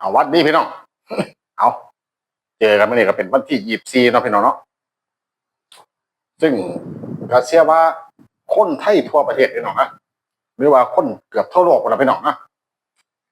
เอาวัดดีพี่น้อง เอาเจอกันมื่อนี้ก็เป็นวันที่ยี่สี่เนาะพี่น้องเนาะ ซึ่งก็เชื่อว่าคนไทยทั่วประเทศพี่น้องนะหรือว่าคนเกือบทั่วโลกนะพี่น้องนะ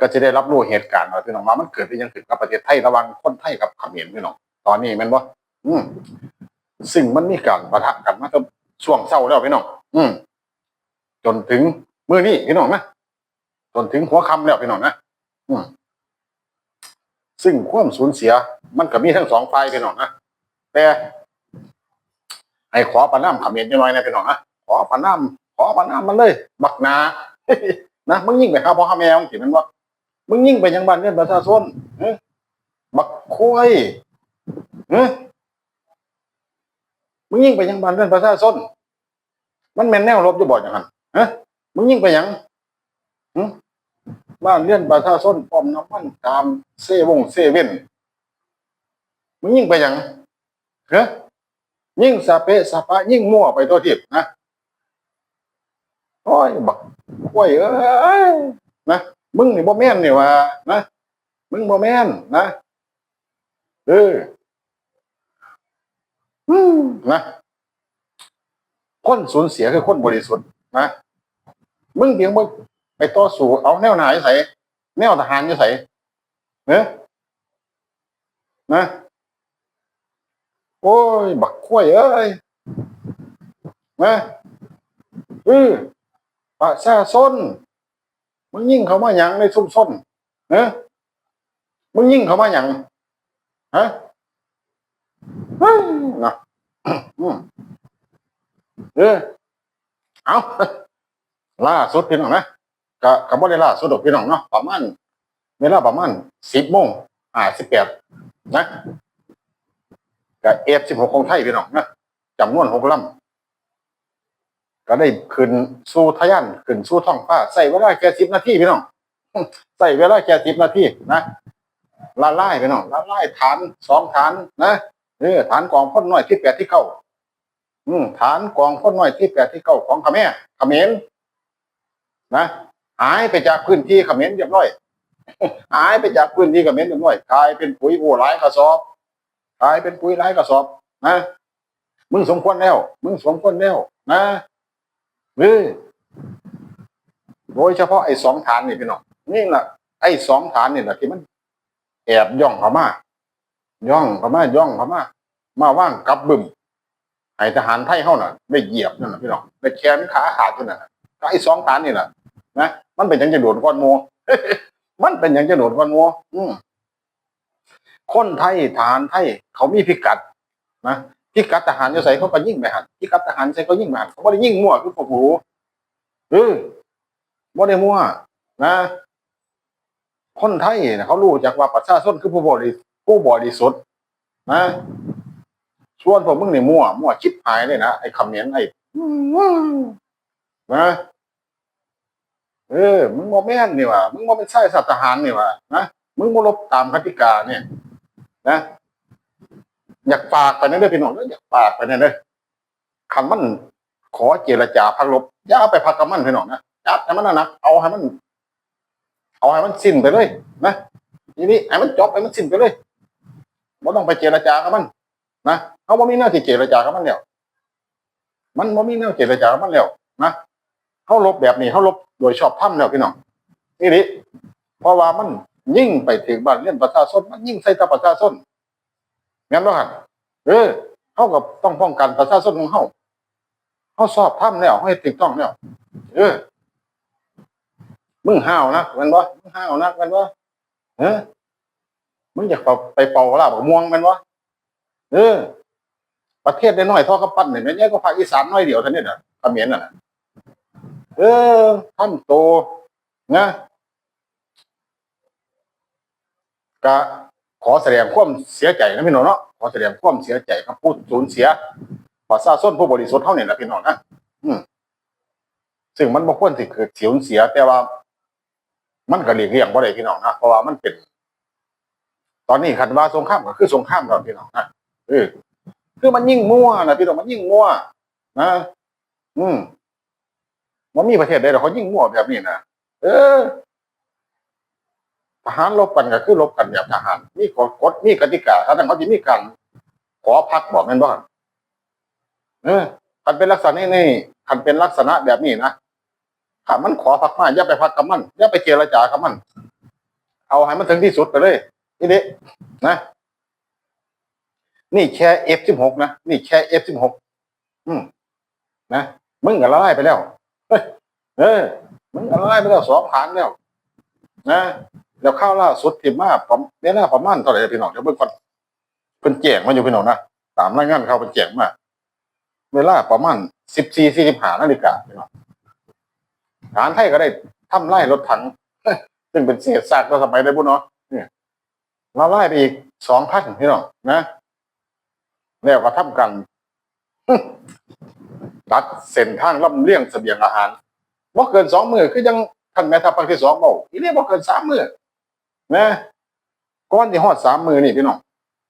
ก็จะได้รับรู้เหตุการณ์ว่าพี่น้องว่ามันเกิดเป็นยังขึ้นกับประเทศไทยระว่างคนไทยกับเขมรพี่น้อง ตอนนี้แมันบ่อืมซึ่งมันมีการปะทะกันมาตั้งช่วงเช้าแล้วพี่น้อง อืม จนถึงมื้อนี้พี่น้องนะจนถึงหัวค่ำแล้วพี่น้องนะอืม ซึ่งความสูญเสีย มันก็มีทั้งสองฝ่ายพี่น้องนะแต่ให้ขอประนามเขมรจังหน่อยนะพี่น้องนะขอประนามขอประนามมันเลยบักนานะมึงยิ่งไปหาพ่อหาแม่มึงสิแมันว่ามึงยิ่งไปยังบ้านเรือนประชาชนบักคุยเอ้ยมึงยิ่งไปยังบ้านเรือนประชาชนมันแม่นแนวรบอยู่บอยจังหันเอ้ยมึงยิ่งไปยัง บ้านเรือนประชาชนปอมน้ำมันตามเซวงเซเว่นมึงยิ่งไปยังเฮ้ยยิ่งสะเปะสะปะยิ่งมั่วไปตัวทิพย์นะโอ้ยบักกล้วยเอ้ยนะมึงนี่บ่แม่นนี่ว่านะมึงบ่แม่นนะเออนะคนสูญเสียคือคนบริสุทธิ์นะมึงเพียงมึง ไปต่อสู้เอาแนวหนาอยู่ใส่แนวทหารอยู่ใส่เนะนะ โอ้ย บักกล้วยเอ้ยนะเออประชาชนมึงยิ่งเขามาหยังในชุมชนเนะมึงยิ่งเขามาหยังฮะเฮ้ยนะเออเอาล่าสุดพี่น้องนะ กะกะบ่ได้ล่าสุดดอกพี่น้องเนาะประมาณเวลาประมาณสิบโมงอ่าสิบแปดนะกะเอฟสิบหกของไทยพี่น้องนะจำนวนหกลำก็ได้ขึ้นสู่ทะยานขึ้นสู่ท้องฟ้าใส่เวลาแค่สิบนาทีพี่น้องใส่เวลาแค่สิบนาทีนะละลายพี่น้องละลายฐานสองฐานนะเออฐานกองพ่นน้อยที่แปดที่เก้าอืมฐานกองพ่นน้อยที่แปดที่เก้าของขมรเขมรนะ หายไปจากพื้นที่เขมรเรียบร้อยหายไปจากพื้นที่เขมรเรียบร้อยกลายเป็นปุ๋ยโอ้หลายกระสอบกลายเป็นปุ๋ยหลายกระสอบนะมึงสมควรแล้ว มึงสมควรแล้วนะเออโดยเฉพาะไอ้สองฐานนี่พี่น้องนี่แหละไอ้สองฐานนี่แหละที่มัน แอบย่องเข้ามาย่องเข้ามาย่องเข้ามามาว่างกับบึมไอ้ทหารไทยเขาน่ะได้เหยียบนั่นน่ะพี่น้องได้แขนขาขาดอยู่นั่นน่ะไอ้สองฐานนี่แหละ นะมันเป็นอย่างจะโดดก้อนโมมันเป็นอย่างจะโดดก้อนโมอืมคนไทยฐานไทยเขามีพิกัด นะพิกัดทหารจะใส่เขาก็ยิ่งไปหันพิกัดทหารใส่ก็ยิ่งไปหันเขาไม่ได้ยิ่งมั่วคือพวกหูเออไม่ได้มั่วนะ คนไทยนะเขารู้จักว่าประชาชนคือผู้บริผู้บริสุทธิ์นะส่วนพวกมึงนี่มั่วมั่วชิบหายเลยนะไอ้คำเนี้ยไอ้นะ เออ มึงโมแม่นนี่ว่ะมึงโมเป็นไส้สัตว์ทหารนี่ว่ะนะ มึงโมลบตามกติกาเนี่ย นะ อยากฝากไปนั่นเด้อพี่น้องเอยากฝากไปนั่นเด้อคันมันขอเจรจาพักลบอย่าไปพักกับมันพี่น้องนะจัดให้มันหนักเอาให้มัน เอาให้มันสิ้นไปเลย นะทีนี้ให้มันจบให้มันสิ้นไปเลยไม่ต้องไปเจรจากับมัน นะเขาบ่มีหน้าที่เจรจากับมันแล้วมันบ่มีหน้าเจรจากับมันแล้วนะ เขาลบแบบนี้เขาลบโดยชอบถ้ำแล้วพี่น้องนี่ดิเพราะว่ามันยิ่งไปถึงบ้านเรือนประชาชนมันยิ่งใส่ตาประชาชนงั้นว่าหันเออเขากับต้องป้องกันประชาชนของเขาเขาสอบทำแล้วให้ถูกต้องแล้วเออมึงห้าวนะแมันวะมึงห้าวนะแมันวะเออมึงอยากไปปเป่าลาบม่วงแมันวะเออ ประเทศได้น้อยท่ากับปั้นเนี่ยแม่เนี่ยก็ภาคอีสานน้อยเดียวเท่านี้น่ะเขมรน่ะ เออทำโตนะกะขอแสดงความเสียใจนะพี่น้องเนาะขอแสดงความเสียใจกับผู้สูญเสียประชาชนผู้บริสุทธิ์เท่านี้นะพี่น้องนะอืมซึ่งมันบ่ควรที่เกิดเสูญเสีย แต่ว่า มันก็หลีกเลี่ยงบ่ได้พี่น้องนะเพราะว่ามันเป็น ตอนนี้คันว่าสงครามก็คือสงครามครับพี่น้องนะเออคือมันยิ่งมั่วนะพี่น้องมันยิ่งมั่วนะอืม มันมีประเทศใดหรอกเขายิ่งมั่วแบบนี้นะเออ ทหารลบกันก็คือลบกันแบบทหาร มีกฎกฎมีกติกาถ้าตั้งเขาจะมีการขอพักบอกแม่นบ่เออคันเป็นลักษณะนี้นี่คันเป็นลักษณะแบบนี้นะถ้ามันขอพักมาอย่าไปพักกับมันอย่าไปเจรจากับมัน เอาให้มันถึงที่สุดไปเลยนี่ดินะ นี่แค่ F16 นะ นี่แค่ F16 อืมนะ มึงก็ละลายไปแล้ว เฮ้ยเออมึงก็ละลายไปแล้สองฐานแล้ว นะแล้วข้าวล่าสุดที่มาผมเวลาประมาณเท่าไหร่พี่น้องเดี๋ยวเบิ่งก่อนเป็นแจงมาอยู่พี่น้องนะตามรายงานเขาเป็นแจงมาเวลาประมาณสิบสี่สี่สิบห้านาฬิกาพี่น้องฐานไทยก็ได้ทำไล่รถถังซึ่งเป็นเศษซากตัวสมัยได้บุญเนาะเนี่ยเราไล่ไปอีกสองพันพี่น้องนะแล้วก็ทำกัน ตัดเส้นทางลำเลียงเสบียงอาหารว่เกินสองมือคือยังท่านแม่ทัพภาคที่สองบอกอีเรียกว่เกินสามมือนะก้อนที่ฮอดสามมือนี่พี่น้อง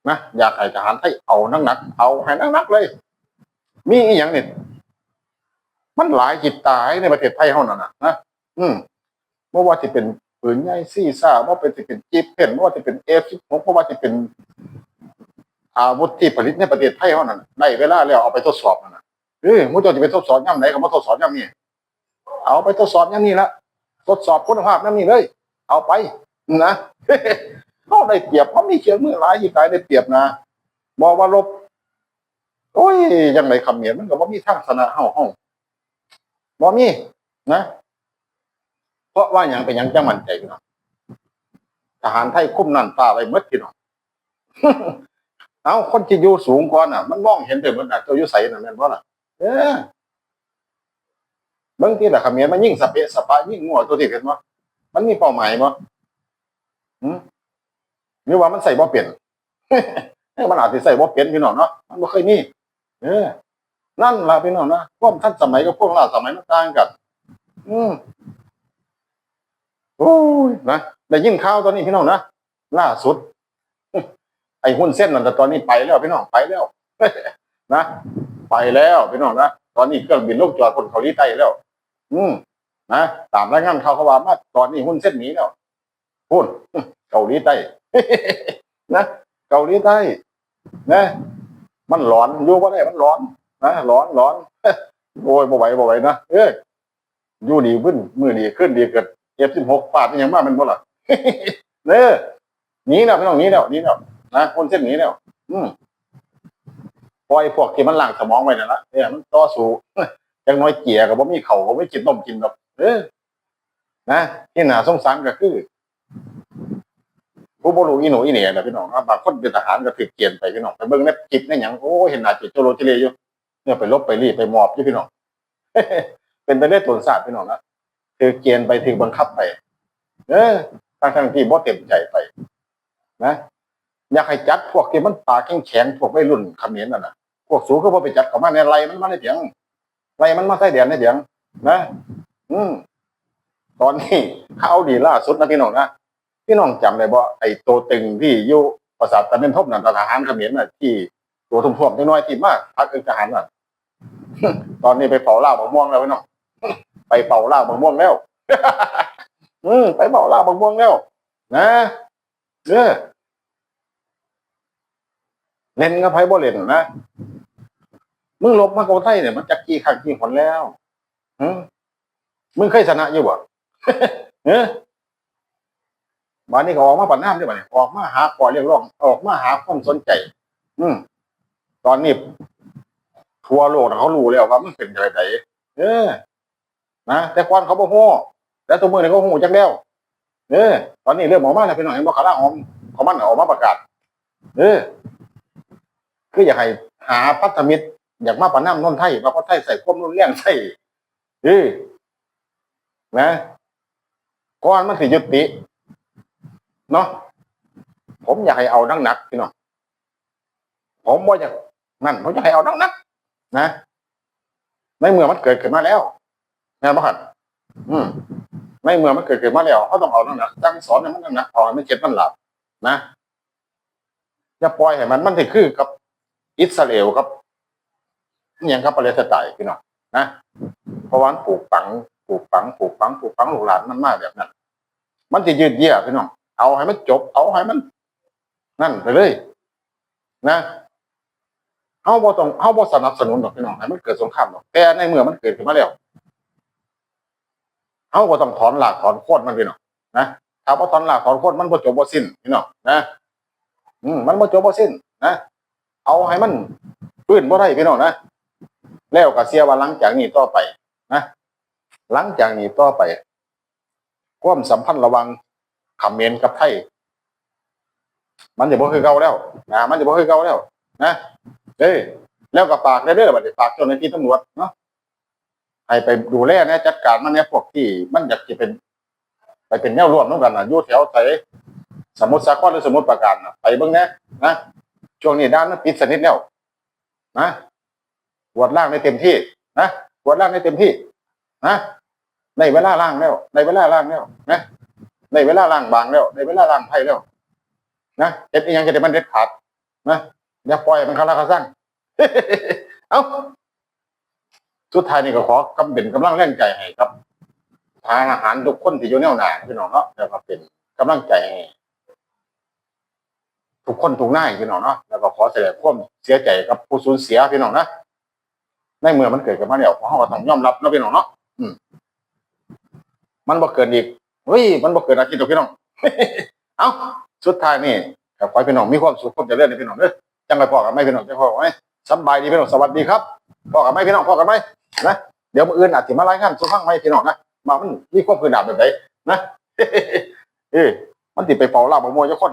นะอยากให้ทหารไทยเอานักหนักเอาให้นักนักเลย มีอีกอย่างนี่มันหลายจิตตายในประเทศไทยเท่านั้นนะนะอืมเมื่อว่าที่เป็นปืนใหญ่ซี่ซ่าเมื่อเป็นที่เป็นจีเพนเมื่อว่าที่เป็นเอฟสิบหกเมื่อว่าที่เป็นอาวุธที่ผลิตในประเทศไทยเท่านั้นได้เวลาแล้วเอาไปทดสอบนะ เออมุ่งจะไปทดสอบย่ำไหนก็มาทดสอบย่ำนี่เอาไปทดสอบย่ำนี่ละทดสอบคุณภาพย่ำนี่เลย เอาไปนะเขาได้เปรียบเพราะมีเขียนมือหลายยี่กายได้เปรียบนะบอกว่าลบโอ้ยยังไงคำเหมียนมันก็บ่มีทางชนะเฮาเฮาบ่มีนะ เพราะว่าหยังเป็นหยังจังมั่นใจพี่น้องทหารไทยคุ้มนั่นตาไว้หมดพี่น้องเอาคนที่อยู่สูงกว่าน่ะ มันมองเห็นแต่มันน่ะตัวอยู่ใสน่ะแม่นบ่ล่ะ เออบางทีน่ะคำเมียนมันยิ่งสเปะสปะยิ่งงัวตัวที่เห็นบ่มันมีเป้าหมายบ่หืมหรือว่ามันใส่บ่เป็นเออมันอาจสิใส่บ่เป็นพี่น้องเนาะมันบ่เคยมีเออ นั่นล่ะพี่น้องนะพวกท่านสมัยกับพวกล่าสมัยมันต่างกัน อืมโอ้ยนะได้ยินข่าวตอนนี้พี่น้องนะล่าสุด ไอ้หุ้นเส้นนั่นแต่ตอนนี้ไปแล้วพี่น้องไปแล้วนะ ไปแล้วพี่น้องนะตอนนี้เครื่องบินลงจอดคนเกาหลีใต้แล้ว อืมนะตามรายงานข่าวเขาว่ามาตอนนี้หุ้นเส้นหนีแล้วหุ้นเกาหลีใต้นะเกาหลีใต้นะมันร้อนอยู่ว่าได้มันร้อนนะร้อนร้อนโอ้ยบ่ไหวบ่ไหวนะเอ้ยอยู่ดีขึ้นมือดีขึ้นดีเกิดเอฟสิบหกปาดอหยังมากมันบ่ล่ะเน้อหนีแล้วพี่น้องหนีแล้วหนีแล้วนะคนเส้นหนีแล้ว อืม ปล่อยพวกที่มันหลั่งสมองไว้นั่นละเนี่ยมันต่อสู้จังน้อยเกียกับบ่ามีเข่าก็ไม่กินนมกินดอกเออนะที่หนาสงสารก็คือผู้บรูอีหนูอีเหนี่ยนะพี่น้องครับางคนเป็นทหารก็ถือเกียนไปพี่น้องไปเบิ่งในจิบในหยังโอ้เห็นหน้าจิตโจโรจิเลอยู่เนี่ยไปลบไปรีบไปมอบอยู่พี่น้องเป็นไปได้ตนศาสตร์พี่น้องนะถือเกียนไปถือบังคับไป เออทั้งทั้งที่บ่เต็มใจไป นะ อยากให้จัดพวกที่มันปากแข็งแข็งๆพวกวัยรุ่นเขมิ้นนั่นน่ะพวกสูงก็บ่ไปจัดเข้ามาในไรมันมาในเถียงไรมันมาใส่เดียนในเถียงนะ อืมตอนนี้เขาเอาดีล่าสุดนะพี่น้องนะพี่น้องจำได้บ่ไอ้ตัวตึงที่อยู่ปราสาทตะเม็นทบนั่นทหารเขมรน่ะ ที่ตัวทุ่มๆน้อยๆที่มากพักเอิงทหารน่ะตอนนี้ไปเผาเหล่าบะม่วงแล้วพี่น้องไปเผาเหล่าบะม่วงแล้ว อืมไปเผาเหล่าบะม่วงแล้ว นะเออ เล่นกับไพ่บ่เล่นนะมึงลบมาโกไทยเนี่ยมันจักกี่ครั้งกี่หนแล้วมึงเคยชนะอยู่บ่เออวันนี้ก็ออกมาปัดน้ำด้วยบัดนี้ออกมาหาขอเรียกร้องออกมาหาความสนใจ อืมตอนนี้ทั่วโลกน่เขารู้แล้วว่ามันเป็นอะไรเออ นะแต่ก่อนเขาบ่ฮู้แต่ตัวมือนี่ยเขาฮู้จักแล้วเออ ตอนนี้เริ่ออกมาแล้วพี่น้องเห็นบ่ขาล่างออมเขามันออกมาประกาศ เออ คืออยากให้หาพัฒมิตร อยากมาปัดน้ำนนไทยว่าคนไทยใส่ความรุนแรงใส่เออนะก่อนมันสิยุติเนาะผมอยากให้เอานักหนักพี่น้องผมว่าอยากนั่นผมอยากให้เอานักหนักนะในเมื่อมันเกิดขึ้นมาแล้วนะบ่หัดอืมในเมื่อมันเกิดขึ้นมาแล้วเขาต้องเอานักหนักๆจังสอนมันนักหนักเอาให้มันเจ็บมันหลับนะอย่าปล่อยให้มันมันสิคือกับ อิสราเอลกับอหย่างกับปาเลสไตน์พี่น้องนะเพราะว่ามันปลูกฝังปลูกฝังปลูกฝังปลูกฝังลูกหลานมันมากแบบนั้น มันจะยืดเยื้อพี่น้องเอาให้มันจบ เอาให้มัน นั่นไปเลย นะเฮาบ่ต้องเฮาบ่สนับสนุนดอกพี่น้องให้มันเกิดสงครามดอกแต่ในเมื่อมันเกิดขึ้นมาแล้วเฮาก็ต้องถอนหลากถอนโค่นมันพี่น้องนะถ้าบ่ถอนหลากถอนโค่นมันบ่จบบ่สิ้นพี่น้องนะอืมมันบ่จบบ่สิ้นนะ เอาให้มันปื้นบ่ได้พี่น้องนะแล้วก็เสียว่าหลังจากนี้ต่อไปนะหลังจากนี้ต่อไปความสัมพันธ์ระว่างเขมรกับไทยมันจะบ่คือเก่าแล้วนะมันจะบ่คือเก่าแล้ว นะเอ้ยแล้วก็ฝากได้เด้อบัดนี้ฝากเจ้าหน้าที่ตำรวจเนาะให้ไปดูแลนะจัดการมันเนี่ยพวกที่มันอยากจะเป็น ไปเป็นแนวร่วมน้องกันนะอยู่แถวไสสมุทรสาครหรือสมุทรปราการนะไปเบิ่งนะนะ ช่วงนี้ด้านมันปิดสนิทแล้วนะกวดล่างได้เต็มที่นะกวดล่างได้เต็มที่นะในเวลาล่างแล้ว ในเวลาล่างแล้วนะในเวลาล่างบางแล้ว ในเวลาล่างไพ่แล้ว นะเด็ดอียังจะได้มันเด็ดขาดนะอย่าปล่อยมันคาราคาซังเอ้าสุดท้ายนี่ก็ขอกำเป็นกำลังแรงใจให้ครับทานอาหารทุกคนที่อยู่แนวหน้าพี่น้องเนาะแล้วก็เป็นกำลังใจให้ ทุกคนทุกหน้าพี่น้องเนาะแล้วก็ขอแสดงความเสียใจกับผู้สูญเสียพี่น้องนะในเมื่อมันเกิดขึ้นมาแล้วเราก็ต้องยอมรับเนาะพี่น้องเนาะอืมมันบ่เกินอีกเฮ้ยมันบ่เกินอาทิตย์หรอกพี่น้องเอ้าสุดท้ายนี่ขอให้พี่น้องมีความสุขความเจริญในพี่น้องเด้อจังไปพอกันไหมพี่น้องจังพอกันไหมสำบายดีพี่น้องสวัสดีครับพอกันไหมพี่น้องพอกันไหมนะเดี๋ยวมืออื่นอาจจะมารายงานสู่ฟังไหมพี่น้องนะมามันมีความคืบหน้าแบบไหนนะเอ้มันติดไปเป่าเหล้าบ่มวยเจ้าคน